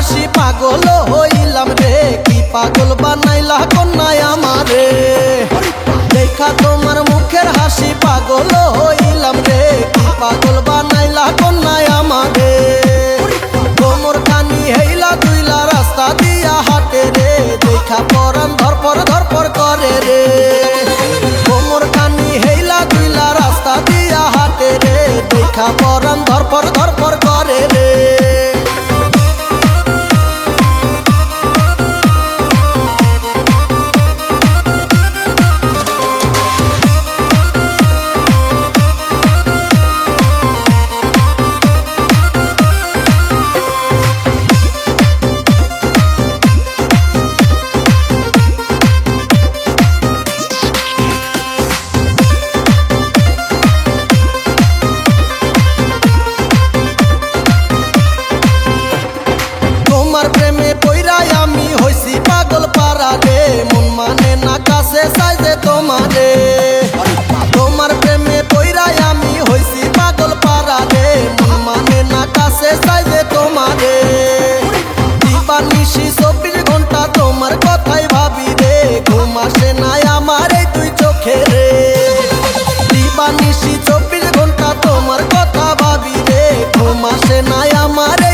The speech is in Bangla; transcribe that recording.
ভালোবাসি পাগল হইলাম রে কি পাগল বানাইলা আমারে।